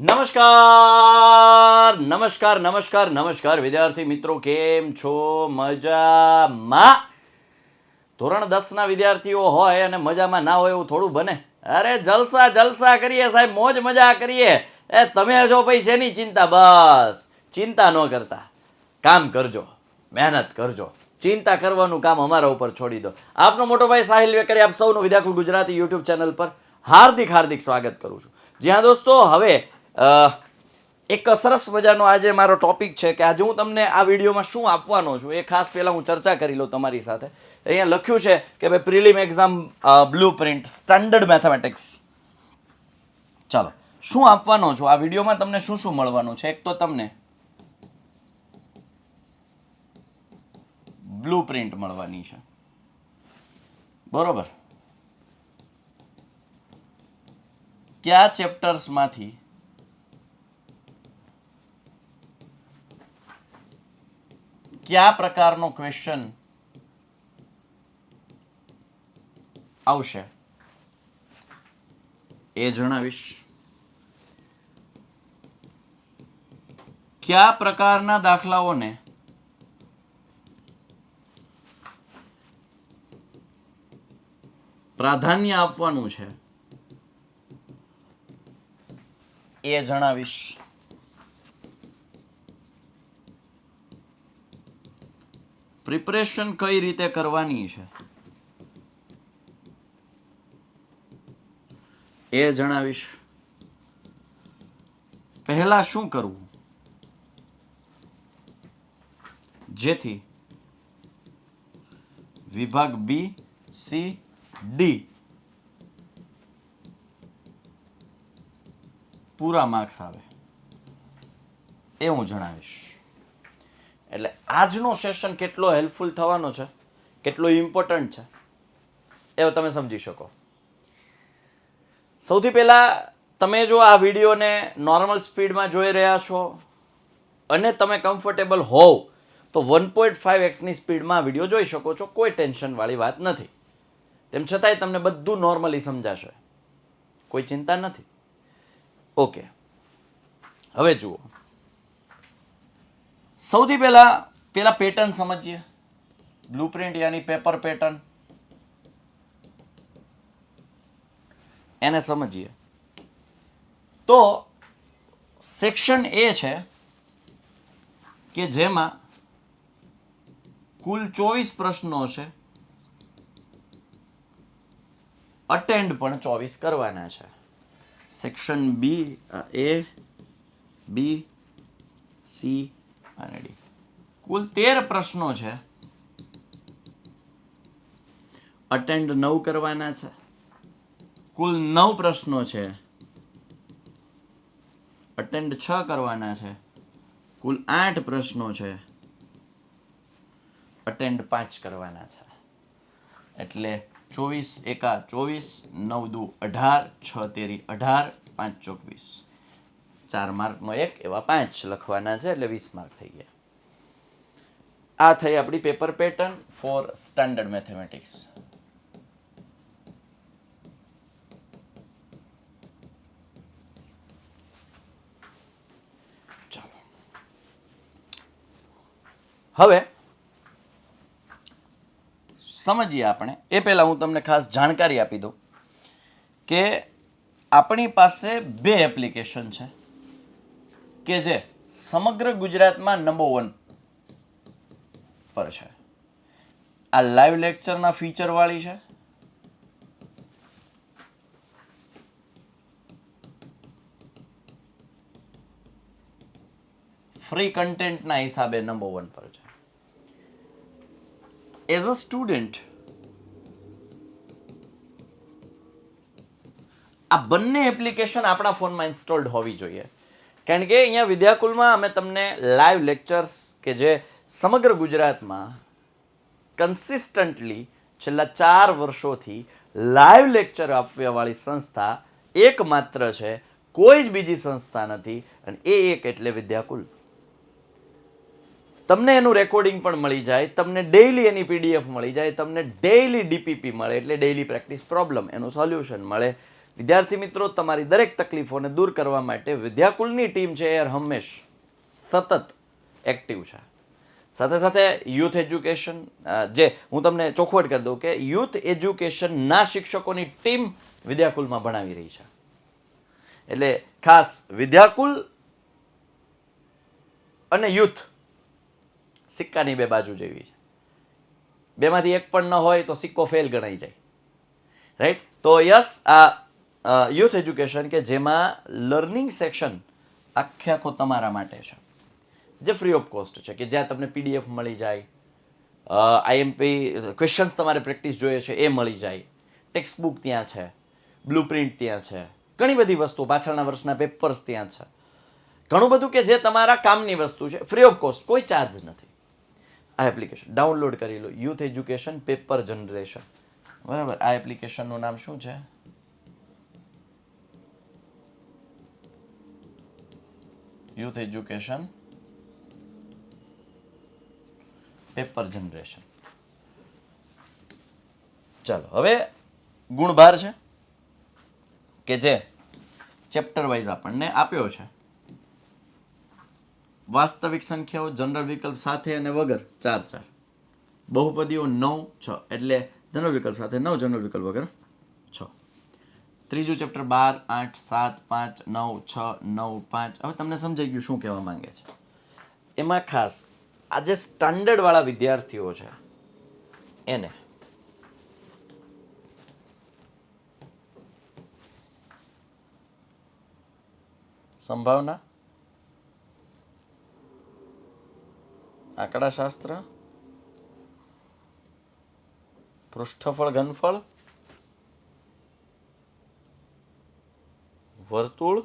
નમસ્કાર નમસ્કાર નમસ્કાર નમસ્કાર, વિદ્યાર્થી મિત્રો, કેમ છો? મજામાં? ધોરણ દસના વિદ્યાર્થીઓ હોય અને મજામાં ના હોય એવું થોડું બને. અરે, જલસા જલસા કરીએ સાહેબ, મોજ મજા કરીએ. એ, તમે જો પછી શેની ચિંતા? બસ, ચિંતા ન કરતા. કામ કરજો, મહેનત કરજો. ચિંતા કરવાનું કામ અમારા ઉપર છોડી દો. આપનો મોટો ભાઈ સાહિલ વેકરી, આપ સૌનું વિદ્યાકુલ ગુજરાતી યુટ્યુબ ચેનલ પર હાર્દિક હાર્દિક સ્વાગત કરું છું. જ્યાં દોસ્તો, હવે એક સરસ મજાનો આજે મારો ટોપિક છે કે આજે હું તમને આ વિડીયોમાં શું આપવાનો છું એ ખાસ પહેલાં હું ચર્ચા કરી લઉં તમારી સાથે. અહીંયા લખ્યું છે કે ભાઈ, prelim exam blueprint standard mathematics ચાલો, શું આપવાનો છું? આ વિડીયોમાં તમને શું શું મળવાનું છે? એક તો તમને બ્લુ પ્રિન્ટ મળવાની છે. બરોબર? કયા ચેપ્ટર્સમાંથી કયા પ્રકારનો ક્વેશ્ચન આવશે? એ જણાવીશ. કયા પ્રકારના દાખલાઓને પ્રાધાન્ય આપવાનું છે? એ જણાવીશ. પ્રિપરેશન કઈ રીતે કરવાની છે? એ જણાવીશ. પહેલા શું કરવું? જેથી વિભાગ બી સી ડી પૂરા માર્ક્સ આવે. એ હું જણાવીશ. એટલે આજનો સેશન કેટલો હેલ્પફુલ થવાનો છે? કેટલો ઇમ્પોર્ટન્ટ છે? એ તમે સમજી શકો. સૌથી પહેલાં તમે જો આ વિડીયોને નોર્મલ સ્પીડમાં જોઈ રહ્યા છો અને તમે કમ્ફર્ટેબલ હોવ, તો વન પોઈન્ટ ફાઇવ એક્સની સ્પીડમાં વીડિયો જોઈ શકો છો. કોઈ ટેન્શનવાળી વાત નથી. તેમ છતાંય તમને બધું નોર્મલી સમજાશે. કોઈ ચિંતા નથી. ઓકે હવે જુઓ. સૌથી પહેલાં પહેલાં પેટર્ન સમજીએ. બ્લુપ્રિન્ટ યાની પેપર પેટર્ન એને સમજીએ. તો સેક્શન એ છે કે જેમાં કુલ ચોવીસ પ્રશ્નો છે. અટેન્ડ પણ ચોવીસ કરવાના છે. સેક્શન બી એ બી સી અને કુલ તેર પ્રશ્નો છે. અટેન્ડ નવ કરવાના છે. કુલ નવ પ્રશ્નો છે. અટેન્ડ છ કરવાના છે. કુલ આઠ પ્રશ્નો છે. અટેન્ડ પાંચ કરવાના છે. એટલે ચોવીસ એકા ચોવીસ, નવ દુ અઢાર, છ તેરી અઢાર, પાંચ ચોવીસ. ચાર માર્કનો એક, એવા પાંચ લખવાના છે એટલે વીસ માર્ક થઈ ગયા. આ થઈ આપણી paper pattern four standard mathematics. હવે સમજીએ આપણે. એ પહેલાં હું તમને ખાસ જાણકારી આપી દઉં કે આપણી પાસે બે એપ્લિકેશન છે. કે જે સમગ્ર ગુજરાતમાં નંબર વન પર છે. આ લાઈવ લેક્ચરના ફીચરવાળી છે. ફ્રી કન્ટેન્ટના હિસાબે નંબર વન પર છે. એઝ અ સ્ટુડન્ટ આ બંને એપ્લિકેશન આપણા ફોનમાં ઇન્સ્ટોલ્ડ હોવી જોઈએ. કારણ કે અહીંયા વિદ્યાકુલમાં અમે તમને લાઈવ લેક્ચર્સ કે જે સમગ્ર ગુજરાતમાં કન્સિસ્ટન્ટલી છેલ્લા ચાર વર્ષોથી લાઈવ લેક્ચર આપવાવાળી સંસ્થા એકમાત્ર છે, કોઈ જ બીજી સંસ્થા નથી અને એ એક એટલે વિદ્યાકુલ. તમને એનું રેકોર્ડિંગ પણ મળી જાય, તમને ડેઈલી એની પીડીએફ મળી જાય, તમને ડેઈલી ડીપીપી મળે એટલે ડેઈલી પ્રેક્ટિસ પ્રોબ્લેમ એનું સોલ્યુશન મળે. વિદ્યાર્થી મિત્રો, તમારી દરેક તકલીફોને દૂર કરવા માટે વિદ્યાકુલની ટીમ છે એ હંમેશ સતત એક્ટિવ છે. સાથે સાથે યુથ એજ્યુકેશન જે હું તમને ચોખવટ કરી દઉં કે યુથ એજ્યુકેશનના શિક્ષકોની ટીમ વિદ્યાકુલમાં ભણાવી રહી છે. એટલે ખાસ વિદ્યાકુલ અને યુથ સિક્કાની બે બાજુ જેવી છે. બેમાંથી એક પણ ન હોય તો સિક્કો ફેલ ગણાઈ જાય. રાઈટ તો યસ, આ યુથ એજ્યુકેશન કે જેમાં લર્નિંગ સેક્શન આખે આખો તમારા માટે છે. જે ફ્રી ઓફ કોસ્ટ છે, કે જ્યાં તમને પીડીએફ મળી જાય આઈએમપી ક્વેશ્ચન્સ તમારે પ્રેક્ટિસ જોઈએ છે એ મળી જાય. ટેક્સ્ટ બુક ત્યાં છે બ્લુ પ્રિન્ટ ત્યાં છે, ઘણી બધી વસ્તુઓ પાછળના વર્ષના પેપર્સ ત્યાં છે. ઘણું બધું કે જે તમારા કામની વસ્તુ છે ફ્રી ઓફ કોસ્ટ કોઈ ચાર્જ નથી. આ એપ્લિકેશન ડાઉનલોડ કરી લો યુથ એજ્યુકેશન પેપર જનરેશન બરાબર? આ એપ્લિકેશનનું નામ શું છે? Youth education, paper generation. ચાલો, હવે ગુણભાર છે, કે જે ચેપ્ટર વાઇઝ આપણને આપ્યો છે. વાસ્તવિક સંખ્યાઓ, જનરલ વિકલ્પ સાથે અને વગર ચાર ચાર. બહુપદીઓ નવ છ, એટલે જનરલ વિકલ્પ સાથે નવ જનરલ વિકલ્પ વગર ત્રીજું ચેપ્ટર બાર, આઠ, સાત, પાંચ, નવ, છ, નવ, પાંચ. હવે તમને સમજાઈ ગયું શું કહેવા માંગે છે. એમાં ખાસ આ જે સ્ટાન્ડર્ડ વાળા વિદ્યાર્થીઓ છે એને સંભાવના, આંકડાશાસ્ત્ર, પૃષ્ઠફળ, ઘનફળ વર્તુળ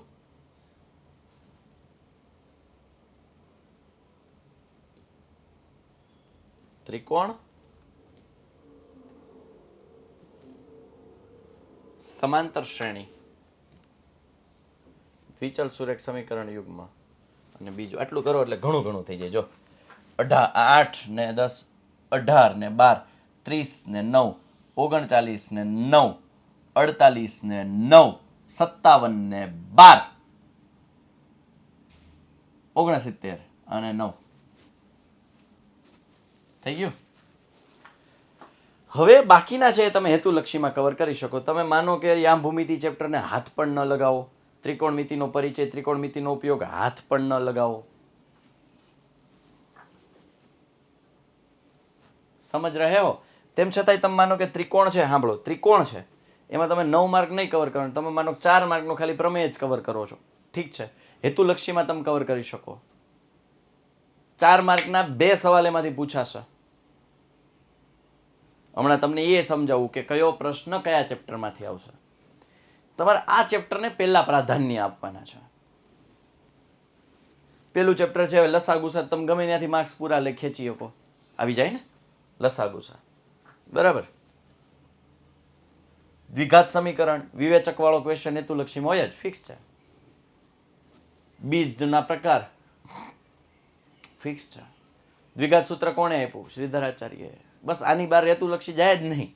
ત્રિકોણ સમાંતર શ્રેણી. દ્વિચલ સુરેખ સમીકરણ યુગમાં. અને બીજું આટલું કરો એટલે ઘણું ઘણું થઈ જાય. જો અઢાર આઠ ને દસ, અઢાર ને બાર, ત્રીસ ને નવ, ઓગણચાલીસ ને નવ, અડતાલીસ ને નવ સત્તાવન ને બાર. ઓગણસિત્તેર અને નવ. થઈ ગયું? હવે બાકીના છે તમે હેતુલક્ષીમાં કવર કરી શકો. તમે માનો કે યામ ભૂમિતિ ચેપ્ટરને હાથ પણ ન લગાવો. ત્રિકોણમિતિનો પરિચય, ત્રિકોણમિતિનો ઉપયોગ હાથ પણ ન લગાવો. સમજ રહે હો? તેમ છતાંય તમે માનો કે ત્રિકોણ છે, સાંભળો, ત્રિકોણ છે. એમાં તમે નવ માર્ક નહીં કવર કરો તમે માનો ચાર માર્કનો ખાલી પ્રમેય જ કવર કરો છો. ઠીક છે. હેતુલક્ષીમાં તમે કવર કરી શકો. ચાર માર્કના બે સવાલ એમાંથી પૂછાશે. હમણાં તમને એ સમજાવું કે કયો પ્રશ્ન કયા ચેપ્ટરમાંથી આવશે. તમારે આ ચેપ્ટરને પહેલાં પ્રાધાન્ય આપવાના છે. પેલું ચેપ્ટર છે લસા ગુસા તમે ગમે ત્યાંથી માર્ક્સ પૂરા લે, ખેંચી શકો. આવી જાય ને? લસા ગુસા બરાબર? દ્વિઘાત સમીકરણ, વિવેચકવાળો ક્વેશ્ચન હેતુલક્ષીમાં હોય જ ફિક્સ છે. બીજના પ્રકાર ફિક્સ છે. દ્વિઘાત સૂત્ર કોણે આપ્યું? શ્રીધરાચાર્ય બસ આની બહાર હેતુલક્ષી જાય જ નહીં.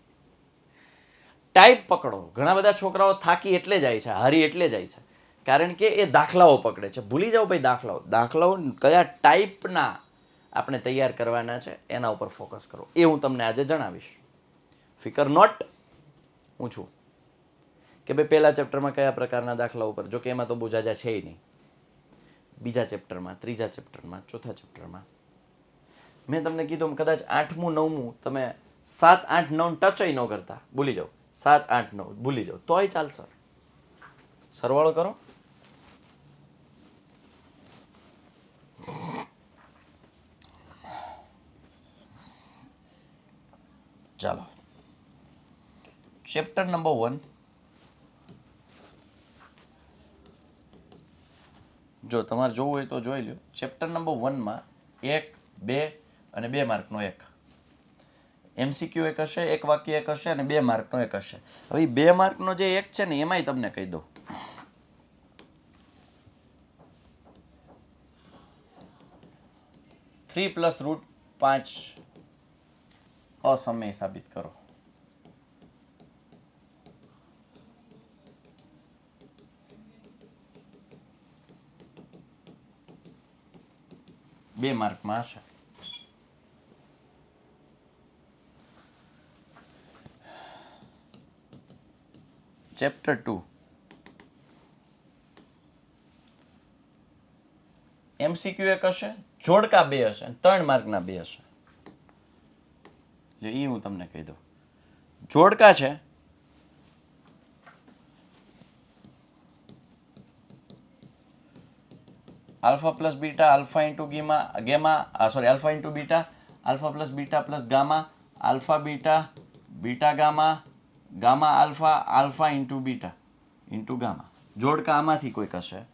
ટાઈપ પકડો. ઘણા બધા છોકરાઓ થાકી એટલે જાય છે, હારી એટલે જાય છે. કારણ કે એ દાખલાઓ પકડે છે. ભૂલી જાઓ ભાઈ દાખલાઓ. દાખલાઓ કયા ટાઈપના આપણે તૈયાર કરવાના છે, એના ઉપર ફોકસ કરો. એ હું તમને આજે જણાવીશ. ફિકર નોટ છું કે ભાઈ પહેલા ચેપ્ટરમાં કયા પ્રકારના દાખલા ઉપર? જો કે એમાં તો બોજાજા જાજા છે નહીં. બીજા ચેપ્ટરમાં ત્રીજા ચેપ્ટરમાં ચોથા ચેપ્ટરમાં મેં તમને કીધું કદાચ આઠમું, નવમું તમે સાત, આઠ, નવ ટચય ન કરતા. ભૂલી જાઓ. સાત, આઠ, નવ, ભૂલી જાઓ. તોય ચાલશે. સરવાળો કરો. ચાલો. ચેપ્ટર નંબર વન જો તમારે જોવું હોય તો જોઈ લો ચેપ્ટર નંબર વનમાં એક, બે અને બે માર્કનો એક. એમસીક્યુ એક હશે, એક વાક્ય એક હશે અને બે માર્કનો એક હશે. હવે બે માર્કનો જે એક છે ને, એમાંય તમને કહી દઉં. થ્રી પ્લસ રૂટ પાંચ. અસમય સાબિત કરો. બે માર્કમાં હશે. ચેપ્ટર ટુ એમસીક્યુ એક હશે, જોડકા બે હશે ત્રણ માર્કના બે હશે. એટલે એ હું તમને કહી દઉં. જોડકા છે alpha plus beta, alpha into gamma, gamma sorry alpha into beta, alpha plus beta plus gamma, alpha beta beta gamma gamma alpha alpha into beta, into gamma. જોડકા આમાંથી કોઈક હશે.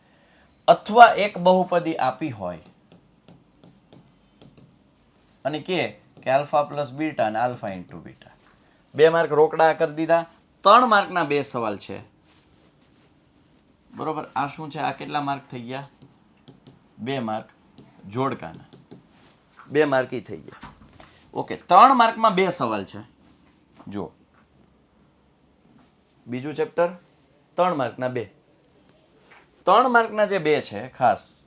અથવા એક બહુપદી આપી હોય. અને કે કે આલ્ફા પ્લસ બીટા અને આલ્ફા ઇન્ટુ બીટા. બે માર્ક રોકડા કરી દીધા. ત્રણ માર્કના બે સવાલ છે. બરોબર? આ શું છે? આ કેટલા માર્ક થઈ ગયા? બે માર્ક જોડકાના. બે માર્ક એ થઈ ગયા. ઓકે ત્રણ માર્કમાં બે સવાલ છે. જુઓ. બીજું ચેપ્ટર ત્રણ માર્કના બે. ત્રણ માર્કના જે બે છે ખાસ.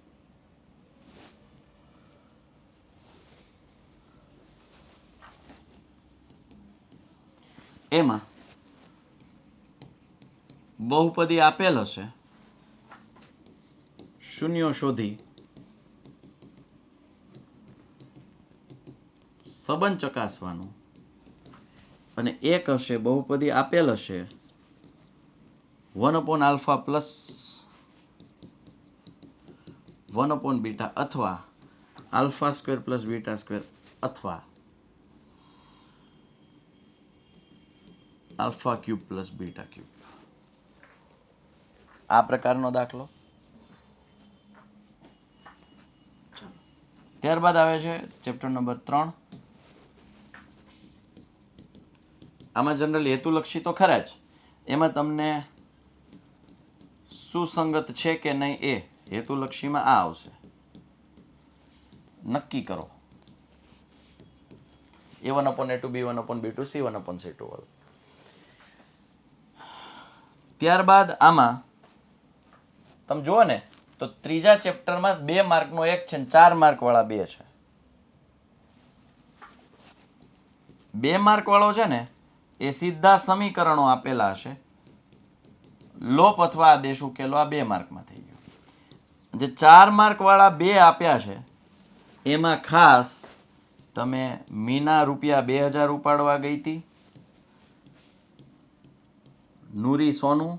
એમાં બહુપદી આપેલ હશે શૂન્યો શોધી સંબંધ ચકાસવાનું. અને એક હશે, બહુપદી આપેલ હશે. One upon alpha plus one upon beta અથવા alpha square plus beta square અથવા alpha cube plus beta cube આ પ્રકારનો દાખલો. ત્યારબાદ આવે છે ચેપ્ટર નંબર ત્રણ. આમાં જનરલી હેતુલક્ષી તો ખરા જ. એમાં તમને સુસંગત છે કે નહીં એ હેતુલક્ષીમાં આ આવશે. નક્કી કરો. A one upon a two b one upon b two c one upon c two વલ ત્યારબાદ આમાં તમે જુઓ ને, તો ત્રીજા ચેપ્ટરમાં બે માર્કનો એક છે ને ચાર માર્કવાળા બે છે. બે માર્કવાળો છે ને એ સીધા સમીકરણો આપેલા હશે. લોપ અથવા આદેશ ઉકેલો આ બે માર્કમાં થઈ ગયો. જે ચાર માર્કવાળા બે આપ્યા છે, એમાં ખાસ તમે મીના રૂપિયા બે હજાર ઉપાડવા ગઈ હતી, નૂરી સોનું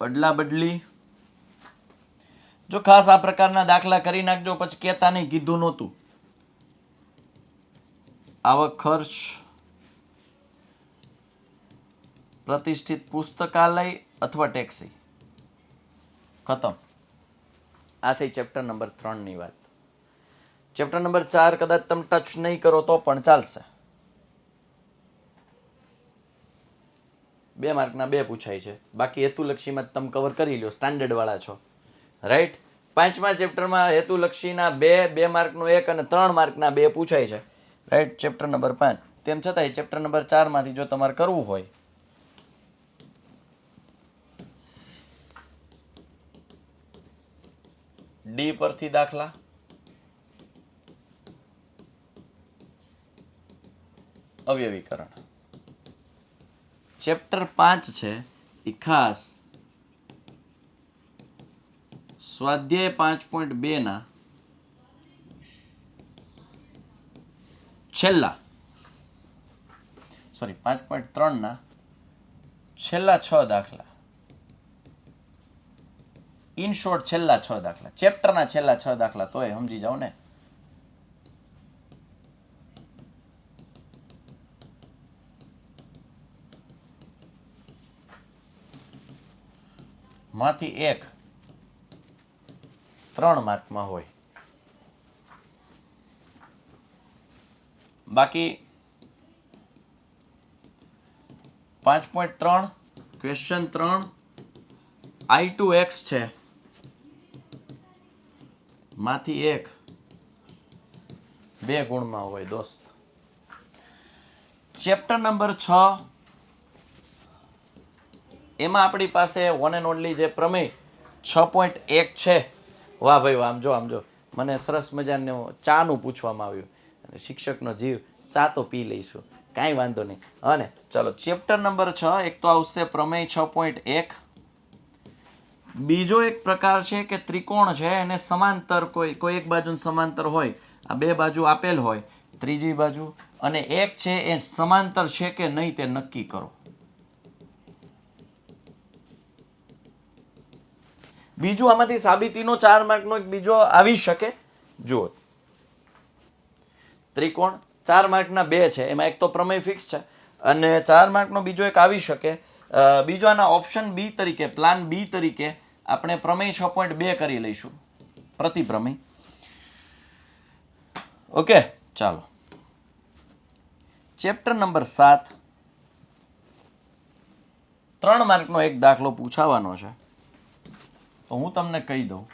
અડલા બદલી. જો ખાસ આ પ્રકારના દાખલા કરી નાખજો, પછી કહેતા નહીં, કીધું નહોતું. આવક ખર્ચ પ્રતિષ્ઠિત પુસ્તકાલય અથવા ટેક્સી? ખતમ. આ થઈ ચેપ્ટર નંબર ત્રણની વાત. ચેપ્ટર નંબર ચાર કદાચ તમે ટચ નહીં કરો તો પણ ચાલશે. બે માર્કના બે પૂછાય છે. બાકી હેતુલક્ષીમાં તમે કવર કરી લ્યો, સ્ટાન્ડર્ડવાળા છો. રાઈટ પાંચમા ચેપ્ટરમાં હેતુલક્ષીના બે બે માર્કનું એક અને ત્રણ માર્કના બે પૂછાય છે. રાઈટ ચેપ્ટર નંબર પાંચ તેમ છતાંય ચેપ્ટર નંબર ચારમાંથી જો તમારે કરવું હોય ડી પરથી દાખલા, અવયવીકરણ. ચેપ્ટર પાંચ છે એ ખાસ સ્વાધ્યાય પાંચ પોઈન્ટ બેના છેલ્લા. સોરી પાંચ પોઈન્ટ ત્રણના છેલ્લા છ દાખલા. ઇન શોર્ટ છેલ્લા છ દાખલા. ચેપ્ટરના છેલ્લા છ દાખલા તોય સમજી જાઓ ને. માંથી એક, ત્રણ માર્કમાં હોય. બાકી પાંચ પોઈન્ટ ત્રણ ક્વેશ્ચન ત્રણ આઈ ટુ એક્સ છે. માંથી એક બે ગુણમાં હોય, દોસ્ત. ચેપ્ટર નંબર છ. એમાં આપણી પાસે વન એન્ડ ઓનલી જે પ્રમેય, છ પોઈન્ટ એક છે. વાહ ભાઈ આમ જો આમ જો. મને સરસ મજાનું ચાનું પૂછવામાં આવ્યું. અને શિક્ષકનો જીવ ચા પી લઈશું. કાંઈ વાંધો નહીં. અને ચલો, ચેપ્ટર નંબર છ, એક તો આવશે પ્રમેય છ પોઈન્ટ એક. બીજો એક પ્રકાર છે કે ત્રિકોણ છે, એને સમાંતર કોઈ કોઈ એક બાજુ સમાંતર હોય, આ બે બાજુ આપેલ હોય, ત્રીજી બાજુ, અને એક છે એ સમાંતર છે કે નહીં તે નક્કી કરો. બીજું આમાંથી સાબિતીનો ચાર માર્કનો એક બીજો આવી શકે. જુઓ. ત્રિકોણ ચાર માર્કના બે છે, એમાં એક તો પ્રમેય ફિક્સ છે. અને ચાર માર્કનો બીજો એક આવી શકે. બીજો આના ઓપ્શન બી તરીકે પ્લાન બી તરીકે આપણે પ્રમેય છ પોઈન્ટ બે કરી લઈશું. પ્રતિપ્રમેય. ઓકે ચાલો. ચેપ્ટર નંબર સાત. ત્રણ માર્કનો એક દાખલો પૂછાવાનો છે. તો હું તમને કહી દઉં.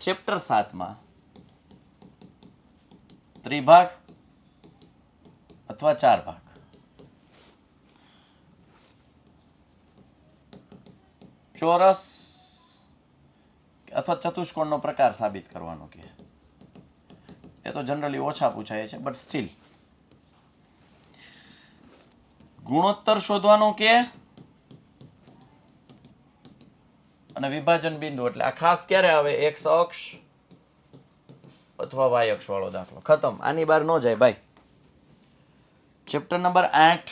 ચેપ્ટર સાતમાં ત્રિભાગ અથવા ચાર ભાગ ચોરસ અથવા ચતુષ્કોણનો પ્રકાર સાબિત કરવાનો કે? એ તો જનરલી ઓછા પૂછાય છે બટ સ્ટીલ ગુણોત્તર શોધવાનો કે? અને વિભાજન બિંદુ, એટલે આ ખાસ ક્યારે આવે? એક્સ અક્ષ અથવા વાય અક્ષ વાળો દાખલો. ખતમ. આની બહાર ન જાય. ભાઈ ચેપ્ટર નંબર આઠ.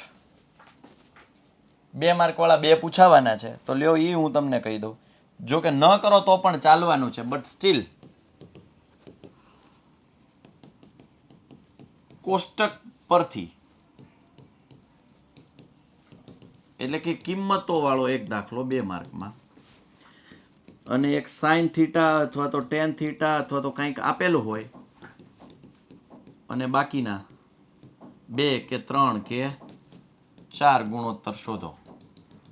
બે માર્ક વાળા બે પૂછાવાના છે. તો લ્યો એ હું તમને કહી દઉં. જો કે ન કરો તો પણ ચાલવાનું છે બટ સ્ટીલ કોષ્ટક પરથી. એટલે કે કિંમતો વાળો એક દાખલો બે માર્કમાં. અને એક સાઇન થીટા અથવા તો ટેન થીટા અથવા તો કંઈક આપેલું હોય, અને બાકીના બે કે ત્રણ કે ચાર ગુણોત્તર શોધો.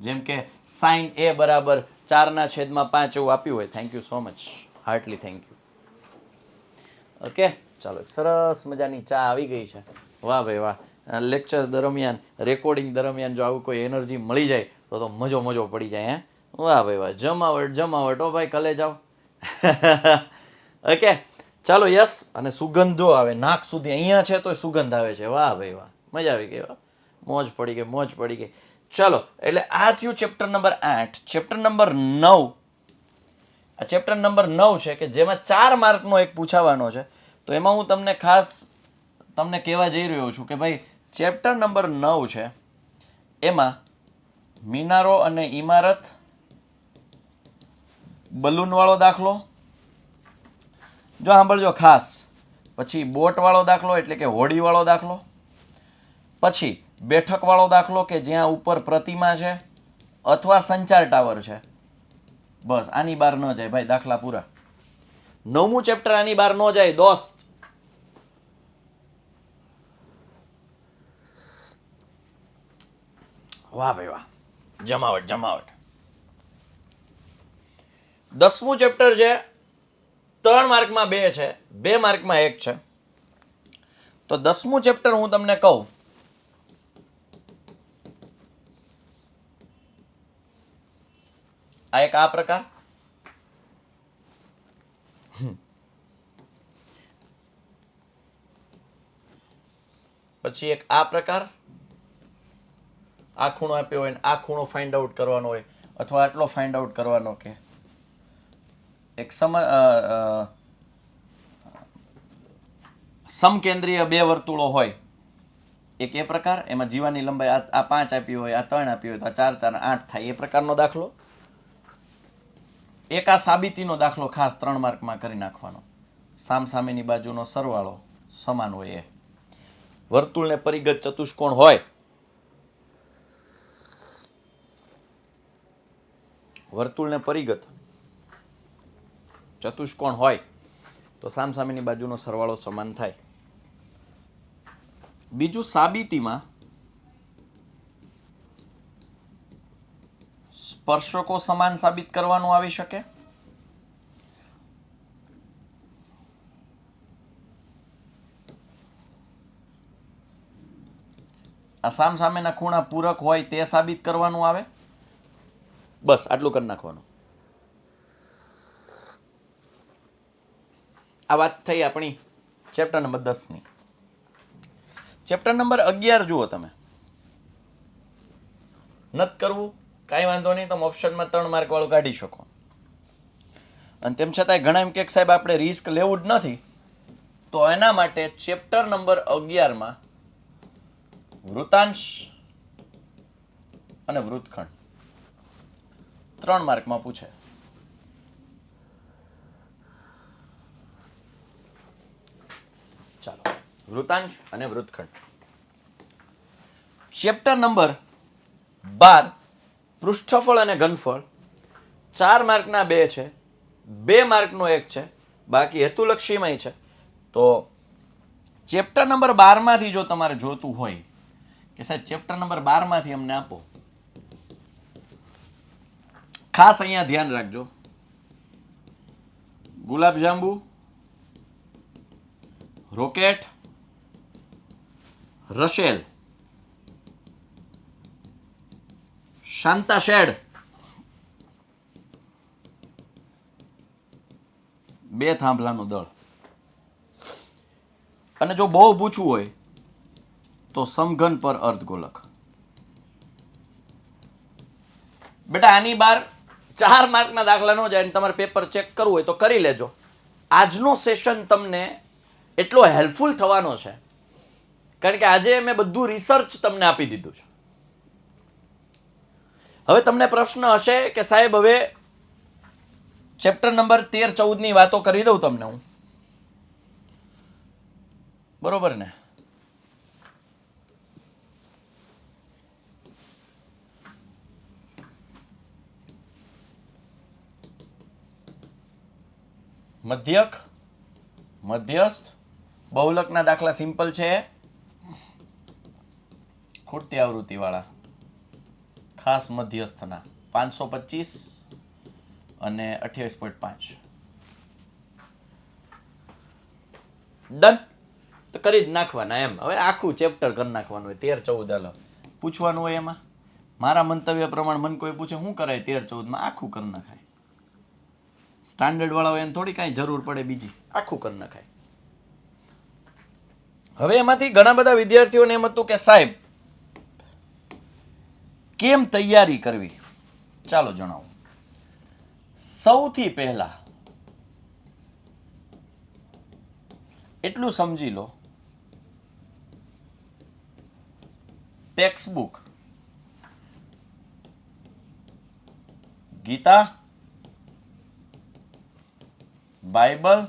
જેમ કે સાઇન એ બરાબર ચારના છેદમાં પાંચ એવું આપ્યું હોય. Thank you so much heartily thank you okay ચાલો સરસ મજાની ચા આવી ગઈ છે. વાહ ભાઈ વાહ. લેક્ચર દરમિયાન રેકોર્ડિંગ દરમિયાન જો આવું કોઈ એનર્જી મળી જાય, તો તો મજો મજો પડી જાય, હે? વાહ ભાઈ વાહ, જમાવટ જમાવટ. ઓ ભાઈ કલે જાઓ ઓકે ચાલો યસ, અને સુગંધો આવે. નાક સુધી અહીંયા છે તો સુગંધ આવે છે. વાહ ભાઈ વાહ, મજા આવી ગઈ વાહ મોજ પડી ગઈ, મોજ પડી ગઈ. ચાલો, એટલે આ થયું ચેપ્ટર નંબર આઠ. ચેપ્ટર નંબર નવ. આ ચેપ્ટર નંબર નવ છે કે જેમાં ચાર માર્કનો એક પૂછાવાનો છે. તો એમાં હું તમને ખાસ તમને કહેવા જઈ રહ્યો છું કે ભાઈ ચેપ્ટર નંબર નવ છે. એમાં મિનારો અને ઇમારત બલૂનવાળો દાખલો? જો સાંભળજો ખાસ. પછી બોટવાળો દાખલો એટલે કે હોડીવાળો દાખલો. પછી બેઠકવાળો દાખલો કે જ્યાં ઉપર પ્રતિમા છે અથવા સંચાર ટાવર છે. બસ, આની બહાર ન જાય ભાઈ, દાખલા પૂરા. નવમું ચેપ્ટર આની બહાર ન જાય, દોસ્ત. વાહ ભાઈ વાહ. જમાવટ જમાવટ. દસમું ચેપ્ટર છે, ત્રણ માર્કમાં બે છે, બે માર્કમાં એક છે. તો દસમું ચેપ્ટર હું તમને કહું. આ એક આ પ્રકાર? પછી એક આ પ્રકાર? આ ખૂણો આપ્યો હોય ને આ ખૂણો ફાઇન્ડ આઉટ કરવાનો હોય, અથવા આટલો ફાઇન્ડ આઉટ કરવાનો કે. એક સમ સમકેન્દ્રીય બે વર્તુળો હોય. એક એ પ્રકાર, એમાં જીવાની લંબાઈ આ પાંચ આપી હોય, આ ત્રણ આપી હોય, તો આ ચાર ચાર, આઠ થાય. એ પ્રકારનો દાખલો. એક આ સાબિતીનો દાખલો ખાસ ત્રણ માર્કમાં કરી નાખવાનો. સામ સામેની બાજુનો સરવાળો સમાન હોય એ. વર્તુળને પરિગત ચતુષ્કોણ હોય. વર્તુળને પરિગત ચતુષ્કોણ હોય, તો સામસામેની બાજુનો સરવાળો સમાન થાય. બીજું સાબિતીમાં સ્પર્શકો સમાન સાબિત કરવાનું આવી શકે. આ સામસામેના ખૂણા પૂરક હોય તે સાબિત કરવાનું આવે. બસ, આટલું કરી નાખવાનું. આ વાત થઈ આપણી ચેપ્ટર નંબર દસની. ચેપ્ટર નંબર અગિયાર જુઓ તમે. નત કરવું, કાંઈ વાંધો નહીં, તમે ઓપ્શનમાં ત્રણ માર્ક વાળું કાઢી શકો. અને તેમ છતાંય ઘણા એમ કે સાહેબ, આપણે રિસ્ક લેવું જ નથી. તો એના માટે ચેપ્ટર નંબર અગિયારમાં વૃતાંશ અને વૃતખંડ. ત્રણ માર્કમાં પૂછે. ચાલો. વૃતાંશ અને વૃત્તખંડ ચેપ્ટર નંબર બાર, પૃષ્ઠફળ અને ઘનફળ. ચાર માર્કના બે છે. બે માર્કનો એક છે. બાકી હેતુલક્ષીમય છે. તો ચેપ્ટર નંબર બારમાંથી જો તમારે જોતું હોય, કે સાહેબ ચેપ્ટર નંબર બારમાંથી અમને આપો. ખાસ અહીંયા ધ્યાન રાખજો. ગુલાબજાંબુ રોકેટ, રશેલ, શાંતા શેડ, બે થાંભલાનું દળ. અને જો બહુ પૂછવું હોય, તો સમઘન પર અર્ધગોલક. બેટા, આની બાર ચાર માર્કના દાખલા ન જાય તમારે પેપર ચેક કરવું હોય તો કરી લેજો. આજનો સેશન તમને એટલો હેલ્પફુલ થવાનો છે. કારણ કે આજે મેં બધું રિસર્ચ તમને આપી દીધું છે. હવે તમને પ્રશ્ન હશે કે સાહેબ, હવે ચેપ્ટર નંબર તેર ચૌદની વાતો કરી દઉં તમને હું. બરોબર ને? મધ્યક, મધ્યસ્થ બહુલકના દાખલા સિમ્પલ છે. ખોટી આવૃત્તિવાળા. ખાસ મધ્યસ્થના. પાંચસો પચીસ અને અઠ્યાવીસ પોઈન્ટ પાંચ. ડન તો કરી જ નાખવાના એમ. હવે આખું ચેપ્ટર કરી નાખવાનું હોય. તેર ચૌદ અલગ પૂછવાનું હોય એમાં? મારા મંતવ્ય પ્રમાણે મને કોઈ પૂછે, શું કરાય તેર ચૌદમાં? આખું કરી નાખાય. સ્ટાન્ડર્ડ વાળા હોય એને થોડી કાંઈ જરૂર પડે બીજી. આખું કરી નખાય. હવે એમાંથી ઘણા બધા વિદ્યાર્થીઓને એમ હતું કે, સાહેબ, કેમ તૈયારી કરવી? ચાલો જણાવો. સૌથી પહેલા એટલું સમજી લો textbook Gita Bible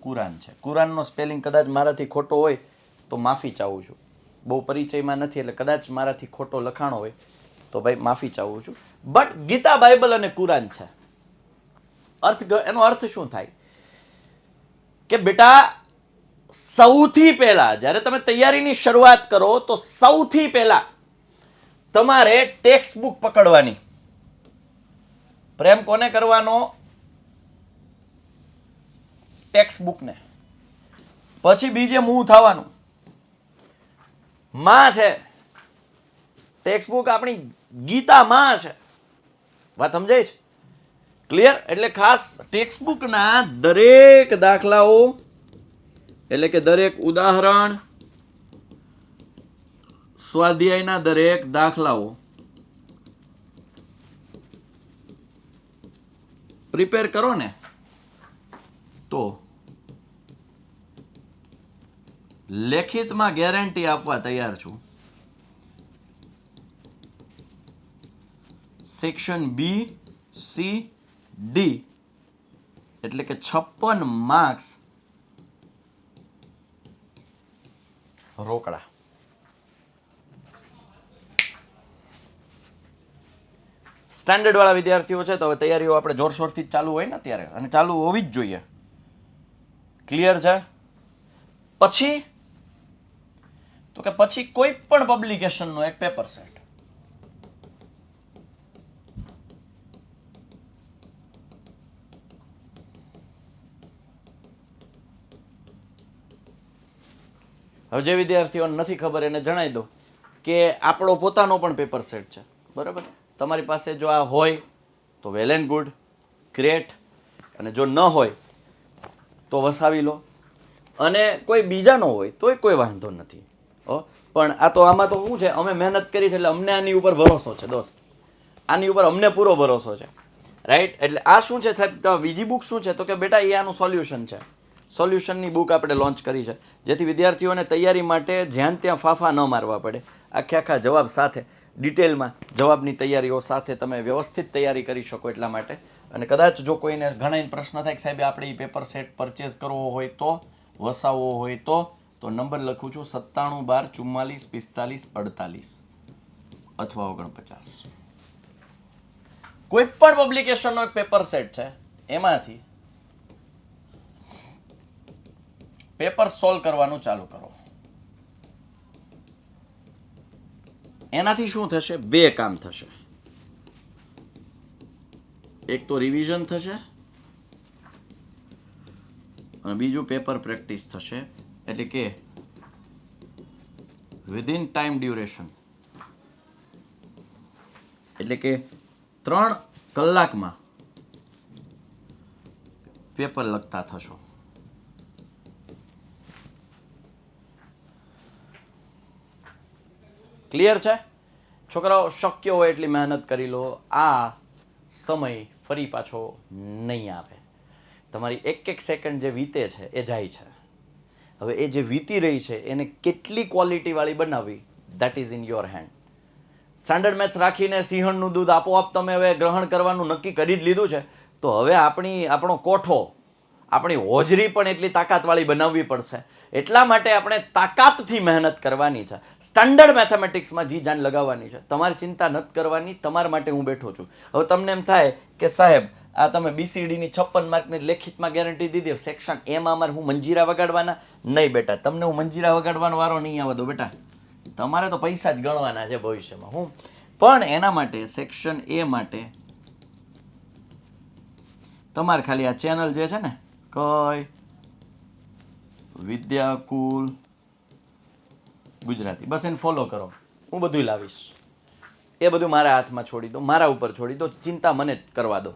Quran છે. કુરાનનો સ્પેલિંગ કદાચ મારાથી ખોટો હોય તો માફી ચાહું છું. બહુ પરિચયમાં નથી એટલે કદાચ મારાથી ખોટો લખાણો હોય તો ભાઈ માફી ચાહું છું. બટ ગીતા બાઇબલ અને કુરાન છે. અર્થ એનો અર્થ શું થાય? કે બેટા, સૌથી પહેલા જ્યારે તમે તૈયારીની શરૂઆત કરો તો સૌથી પહેલા તમારે ટેક્સ્ટ બુક પકડવાની. પ્રેમ કોને કરવાનો? ટેક્સ્ટ બુકને પછી બીજે મૂવ થવાનું. માં છે. ટેક્સ્ટ બુક આપણી ગીતા માં છે. વાત સમજાય છે ક્લિયર એટલે ખાસ ટેક્સ્ટ બુકના દરેક દાખલાઓ, એટલે કે દરેક ઉદાહરણ, સ્વાધ્યાયના દરેક દાખલાઓ. પ્રિપેર કરો ને. તો લેખિતમાં ગેરંટી આપવા તૈયાર છું. સેક્શન બી સી ડી એટલે કે છપ્પન માર્ક્સ રોકડા. સ્ટાન્ડર્ડ વાળા વિદ્યાર્થીઓ છે, તો હવે તૈયારીઓ આપણે જોરશોરથી જ ચાલુ હોય ને અત્યારે. અને ચાલુ હોવી જ જોઈએ. ક્લિયર છે? પછી તો કે પછી કોઈ પણ પબ્લિકેશનનો એક પેપર સેટ હવે જે વિદ્યાર્થીઓને નથી ખબર એને જણાવી દો કે આપણો પોતાનો પણ પેપર સેટ છે. બરાબર? તમારી પાસે જો આ હોય તો વેલ એન્ડ ગુડ ગ્રેટ અને જો ન હોય તો વસાવી લો. અને કોઈ બીજાનો હોય તોય કોઈ વાંધો નથી. પણ આ તો આમાં તો શું છે? અમે મહેનત કરી છે એટલે અમને આની ઉપર ભરોસો છે, દોસ્ત. આની ઉપર અમને પૂરો ભરોસો છે. રાઈટ એટલે આ શું છે સાહેબ? બીજી બુક શું છે? તો કે બેટા, એ આનું સોલ્યુશન છે. સોલ્યુશનની બુક આપણે લોન્ચ કરી છે. જેથી વિદ્યાર્થીઓને તૈયારી માટે જ્યાં ત્યાં ફાફા ન મારવા પડે. આખે આખા જવાબ સાથે ડિટેલમાં જવાબની તૈયારીઓ સાથે તમે વ્યવસ્થિત તૈયારી કરી શકો એટલા માટે. અને કદાચ જો કોઈને ઘણા પ્રશ્ન થાય કે સાહેબ, આપણે એ પેપર સેટ પરચેઝ કરવો હોય તો, વસાવવો હોય તો તો નંબર લખું છું સત્તાણું બાર ચુમ્માલીસ પિસ્તાલીસ અડતાલીસ અથવા ઓગણપચાસ. કોઈ પણ પબ્લિકેશનનો એક પેપર સેટ છે, એમાંથી પેપર સોલ્વ કરવાનું ચાલુ કરો. એનાથી શું થશે? બે કામ થશે. એક તો રિવિઝન થશે અને બીજું પેપર પ્રેક્ટિસ થશે. એટલે કે વિધિન ટાઈમ ડ્યુરેશન એટલે કે ત્રણ કલાકમાં પેપર લખતા થશો. ક્લિયર છે? છોકરાઓ, શક્ય હોય એટલી મહેનત કરી લો. આ સમય ફરી પાછો નહીં આવે. તમારી એક એક સેકન્ડ જે વીતે છે, એ જાય છે. હવે એ જે વીતી રહી છે, એને કેટલી ક્વોલિટીવાળી બનાવવી? That is in your hand standard maths રાખીને સિંહણનું દૂધ આપોઆપ તમે હવે ગ્રહણ કરવાનું નક્કી કરી જ લીધું છે. તો હવે આપણી, આપણો કોઠો આપણી હોજરી પણ એટલી તાકાતવાળી બનાવવી પડશે. એટલા માટે આપણે તાકાતથી મહેનત કરવાની છે. સ્ટાન્ડર્ડ મેથેમેટિક્સમાં જી જાન લગાવવાની છે. તમારે ચિંતા નથી કરવાની, તમારા માટે હું બેઠો છું. હવે તમને એમ થાય કે સાહેબ, આ તમે બીસીડીની છપ્પન માર્કની લેખિતમાં ગેરંટી દીધી સેક્શન એમાં અમારે હું મંજીરા વગાડવાના? નહીં બેટા, તમને હું મંજીરા વગાડવાનો વારો નહીં આવે દો બેટા. તમારે તો પૈસા જ ગણવાના છે ભવિષ્યમાં. હું, પણ એના માટે સેક્શન એ માટે, તમારે ખાલી આ ચેનલ જે છે ને કઈ વિદ્યાકુલ ગુજરાતી. બસ એને ફોલો કરો. હું બધું લાવીશ. એ બધું મારા હાથમાં છોડી દો, મારા ઉપર છોડી દો, ચિંતા મને જ કરવા દો.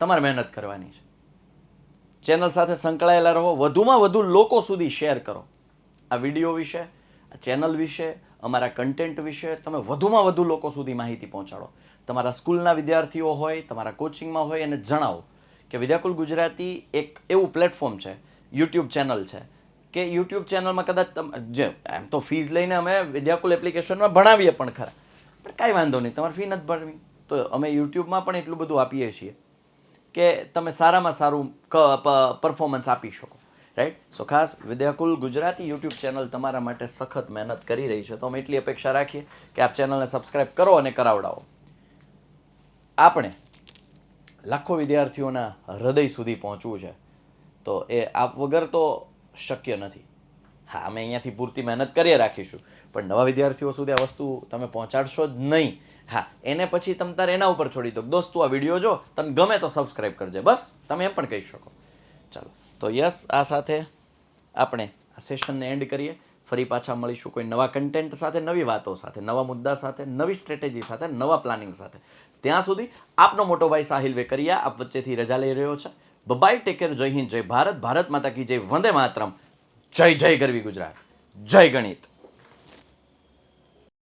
તમારે મહેનત કરવાની છે. ચેનલ સાથે સંકળાયેલા રહો, વધુમાં વધુ લોકો સુધી શેર કરો. આ વીડિયો વિશે, આ ચેનલ વિશે, અમારા કન્ટેન્ટ વિશે તમે વધુમાં વધુ લોકો સુધી માહિતી પહોંચાડો. તમારા સ્કૂલના વિદ્યાર્થીઓ હોય, તમારા કોચિંગમાં હોય એને જણાવો. કે વિદ્યાકુલ ગુજરાતી એક એવું પ્લેટફોર્મ છે યુટ્યુબ ચેનલ છે, કે યુટ્યુબ ચેનલમાં કદાચ તમે, જે, એમ તો ફીઝ લઈને અમે વિદ્યાકુલ એપ્લિકેશનમાં ભણાવીએ પણ ખરા. પણ કાંઈ વાંધો નહીં, તમારે ફી નથી ભરવી. તો અમે યુટ્યુબમાં પણ એટલું બધું આપીએ છીએ કે તમે સારામાં સારું પરફોર્મન્સ આપી શકો. રાઈટ સો ખાસ વિદ્યાકુલ ગુજરાતી યુટ્યુબ ચેનલ તમારા માટે સખત મહેનત કરી રહી છે. તો અમે એટલી અપેક્ષા રાખીએ કે આપ ચેનલને સબસ્ક્રાઈબ કરો અને કરાવડાવો. આપણે લાખો વિદ્યાર્થીઓના હૃદય સુધી પહોંચવું છે. તો એ આપ વગર તો શક્ય નથી. હા, અમે અહીંયાથી પૂરતી મહેનત કરીએ રાખીશું. પણ નવા વિદ્યાર્થીઓ સુધી આ વસ્તુ તમે પહોંચાડશો જ નહીં. હા, એને પછી તમે તારે એના ઉપર છોડી દો. દોસ્ત, તું આ વીડિયો જો, તને ગમે તો સબસ્ક્રાઈબ કરજે. બસ, તમે એમ પણ કહી શકો. ચાલો. તો યસ, આ સાથે આપણે આ સેશનને એન્ડ કરીએ. ફરી પાછા મળીશું કોઈ નવા કન્ટેન્ટ સાથે, નવી વાતો સાથે, નવા મુદ્દા સાથે, નવી સ્ટ્રેટેજી સાથે, નવા પ્લાનિંગ સાથે. ત્યાં સુધી આપનો મોટો ભાઈ સાહિલ વેકરિયા આપ વચ્ચેથી રજા લઈ રહ્યો છે. બબાઈ ટેક કેર જય હિન્દ, જય ભારત ભારત માતા કી જય, વંદે માતરમ. જય જય ગરવી ગુજરાત. જય ગણિત.